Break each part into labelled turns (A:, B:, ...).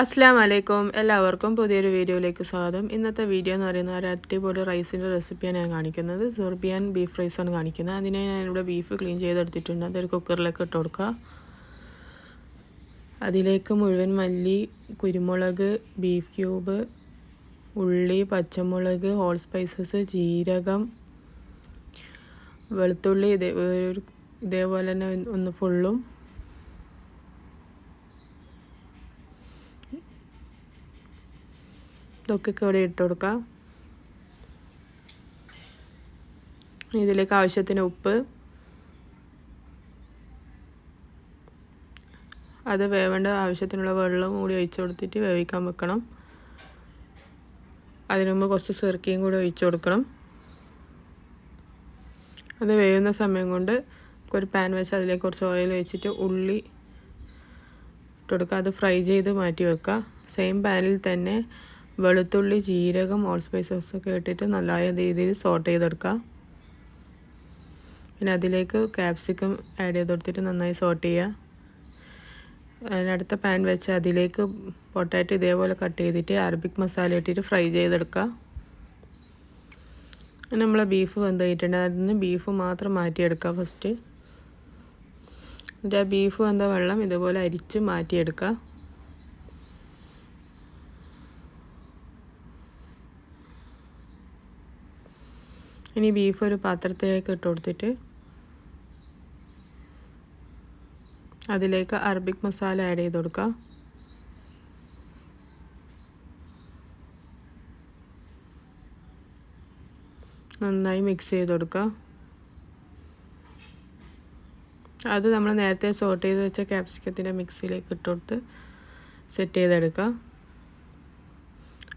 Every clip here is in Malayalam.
A: അസ്സാം വലൈക്കും എല്ലാവർക്കും പുതിയൊരു വീഡിയോയിലേക്ക് സ്വാഗതം. ഇന്നത്തെ വീഡിയോ എന്ന് പറയുന്നത് ഒരു അടിപൊളി റൈസിന്റെ റെസിപ്പിയാണ് ഞാൻ കാണിക്കുന്നത്. സെർബിയൻ ബീഫ് റൈസാണ് കാണിക്കുന്നത്. അതിനെ ഇവിടെ ബീഫ് ക്ലീൻ ചെയ്തെടുത്തിട്ടുണ്ട്. അതൊരു കുക്കറിലേക്ക് ഇട്ട് കൊടുക്കുക. അതിലേക്ക് മുഴുവൻ മല്ലി കുരുമുളക് ബീഫ് ക്യൂബ് ഉള്ളി പച്ചമുളക് ഹോൾ സ്പൈസസ് ജീരകം വെളുത്തുള്ളി ഇതേ ഇതേപോലെ തന്നെ ഒന്ന് ഫുള്ളും ഇതൊക്കെ ഇവിടെ ഇട്ട് കൊടുക്കാം. ഇതിലേക്ക് ആവശ്യത്തിന് ഉപ്പ്. അത് വേവേണ്ട ആവശ്യത്തിനുള്ള വെള്ളം കൂടി ഒഴിച്ച് കൊടുത്തിട്ട് വേവിക്കാൻ വെക്കണം. അതിനു മുമ്പ് കുറച്ച് ചെറുക്കിയും കൂടി ഒഴിച്ചു കൊടുക്കണം. അത് വേവുന്ന സമയം കൊണ്ട് ഒരു പാൻ വെച്ച് അതിലേക്ക് കുറച്ച് ഓയിൽ വെച്ചിട്ട് ഉള്ളി ഇട്ട് കൊടുക്കുക. അത് ഫ്രൈ ചെയ്ത് മാറ്റി വെക്കുക. സെയിം പാനിൽ തന്നെ വെളുത്തുള്ളി ജീരകം ഓൾ സ്പൈസസ് ഒക്കെ ഇട്ടിട്ട് നല്ല രീതിയിൽ സോട്ട് ചെയ്തെടുക്കുക പിന്നെ അതിലേക്ക് ക്യാപ്സിക്കം ആഡ് ചെയ്ത് കൊടുത്തിട്ട് നന്നായി സോട്ട് ചെയ്യുക അതിനടുത്ത പാൻ വെച്ച് അതിലേക്ക് പൊട്ടാറ്റോ ഇതേപോലെ കട്ട് ചെയ്തിട്ട് അറബിക് മസാല ഇട്ടിട്ട് ഫ്രൈ ചെയ്തെടുക്കുക നമ്മൾ ബീഫ് വെന്ത് കഴിഞ്ഞിട്ടുണ്ട് അതിൽ നിന്ന് ബീഫ് മാത്രം മാറ്റിയെടുക്കുക ഫസ്റ്റ് എന്നിട്ട് ആ ബീഫ് വെന്ത വെള്ളം ഇതുപോലെ അരിച്ച് മാറ്റിയെടുക്കുക ഇനി ബീഫ് ഒരു പാത്രത്തിലേക്ക് ഇട്ട് കൊടുത്തിട്ട് അതിലേക്ക് അറബിക് മസാല ആഡ് ചെയ്ത് കൊടുക്കുക നന്നായി മിക്സ് ചെയ്ത് കൊടുക്കുക അത് നമ്മൾ നേരത്തെ സോട്ട് ചെയ്ത് വെച്ച ക്യാപ്സിക്കത്തിന്റെ മിക്സിയിലേക്ക് ഇട്ട് കൊടുത്ത് സെറ്റ് ചെയ്തെടുക്കുക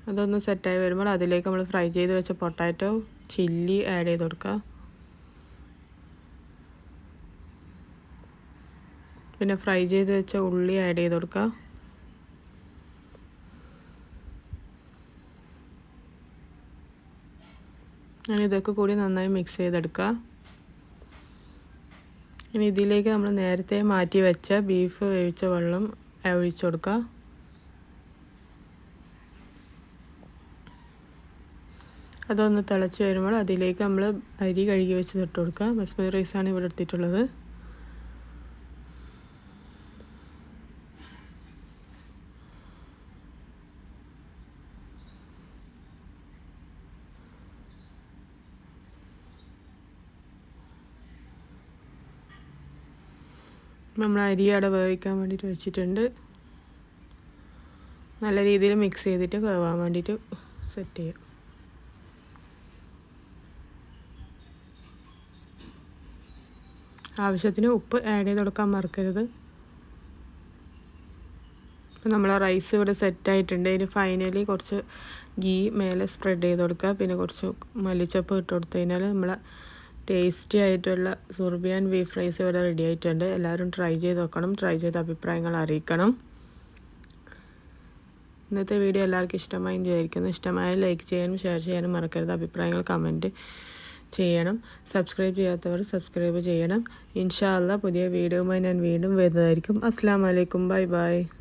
A: അതൊന്ന് സെറ്റായി വരുമ്പോൾ അതിലേക്ക് നമ്മൾ ഫ്രൈ ചെയ്ത് വെച്ച പൊട്ടാറ്റോ ചില്ലി ആഡ് ചെയ്ത് കൊടുക്കുക പിന്നെ ഫ്രൈ ചെയ്ത് വെച്ച ഉള്ളി ആഡ് ചെയ്ത് കൊടുക്കുക ഞാൻ ഇതൊക്കെ കൂടി നന്നായി മിക്സ് ചെയ്തെടുക്കുക ഇനി ഇതിലേക്ക് നമ്മൾ നേരത്തെ മാറ്റി വെച്ച ബീഫ് വേവിച്ച വെള്ളം ഒഴിച്ചു കൊടുക്കുക അതൊന്ന് തിളച്ച് വരുമ്പോൾ അതിലേക്ക് നമ്മൾ അരി കഴുകി വെച്ച് തൊട്ട് കൊടുക്കുക. ബസ്മതി റൈസാണ് ഇവിടെ എടുത്തിട്ടുള്ളത്. നമ്മൾ അരി അവിടെ വേവിക്കാൻ വേണ്ടിയിട്ട് വെച്ചിട്ടുണ്ട്. നല്ല രീതിയിൽ മിക്സ് ചെയ്തിട്ട് വേവാൻ വേണ്ടിയിട്ട് സെറ്റ് ചെയ്യാം. ആവശ്യത്തിന് ഉപ്പ് ആഡ് ചെയ്ത് കൊടുക്കാൻ മറക്കരുത്. ഇപ്പം നമ്മൾ റൈസ് ഇവിടെ സെറ്റായിട്ടുണ്ട് ഇനി ഫൈനലി കുറച്ച് ഗീ മേലെ സ്പ്രെഡ് ചെയ്ത് കൊടുക്കുക. പിന്നെ കുറച്ച് മല്ലിച്ചപ്പ് ഇട്ട് കൊടുത്തു കഴിഞ്ഞാൽ നമ്മളെ ടേസ്റ്റി ആയിട്ടുള്ള സുർബിയാൻ ബീഫ് റൈസ് ഇവിടെ റെഡി ആയിട്ടുണ്ട്. എല്ലാവരും ട്രൈ ചെയ്ത് നോക്കണം. ട്രൈ ചെയ്ത് അഭിപ്രായങ്ങൾ അറിയിക്കണം. ഇന്നത്തെ വീഡിയോ എല്ലാവർക്കും ഇഷ്ടമായി വിചാരിക്കുന്നു. ഇഷ്ടമായ ലൈക്ക് ചെയ്യാനും ഷെയർ ചെയ്യാനും മറക്കരുത്. അഭിപ്രായങ്ങൾ കമന്റ് ചെയ്യണം. സബ്സ്ക്രൈബ് ചെയ്യാത്തവർ സബ്സ്ക്രൈബ് ചെയ്യണം. ഇൻഷാ ഇൻഷാല്ല പുതിയ വീഡിയോയുമായി ഞാൻ വീണ്ടും വരുന്നതായിരിക്കും. അസ്സാം വലൈക്കും ബൈ ബൈ.